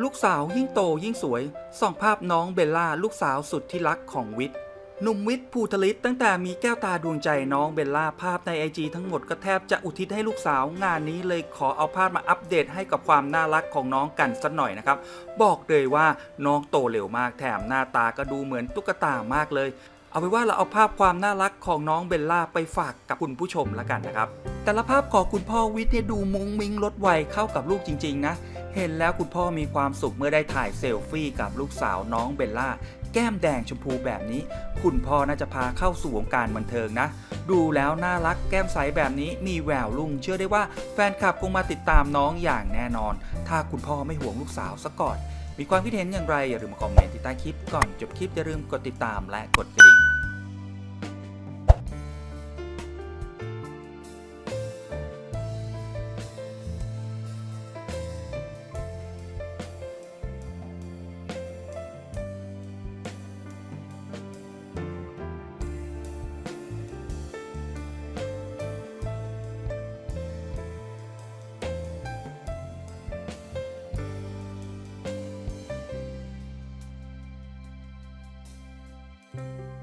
ลูกสาวยิ่งโตยิ่งสวย ส่องภาพน้องเบลล่าลูกสาวสุดที่รักของวิทย์หนุ่มวิทย์ภูทลิตตั้งแต่มีแก้วตาดวงใจน้องเบลล่าภาพในไอจีทั้งหมดก็แทบจะอุทิศให้ลูกสาวงานนี้เลยขอเอาภาพมาอัปเดตให้กับความน่ารักของน้องกันสักหน่อยนะครับ บอกเลยว่าน้องโตเร็วมากแถมหน้าตาก็ดูเหมือนตุ๊กตามากเลย เอาไว้ว่าเราเอาภาพความน่ารักของน้องเบลล่าไปฝากกับคุณผู้ชมแล้วกันนะครับ แต่ละภาพของคุณพ่อวิทย์เนี่ยดูมุ้งมิ้งลดวัยเข้ากับลูกจริง ๆ นะ เห็นแล้วคุณพ่อมีความสุขเมื่อได้ถ่ายเซลฟี่กับลูกสาวน้องเบลล่า แก้มแดงชมพูแบบนี้ คุณพ่อน่าจะพาเข้าสู่วงการบันเทิงนะ ดูแล้วน่ารักแก้มใสแบบนี้มีแววลุงเชื่อได้ว่าแฟนคลับคงมาติดตามน้องอย่างแน่นอน ถ้าคุณพ่อไม่ห่วงลูกสาวซะก่อนมีความคิดเห็นอย่างไรอย่าลืมมาคอมเมนต์ที่ใต้คลิปก่อนจบคลิปอย่าลืมกดติดตามและกดกระดิ่ง Música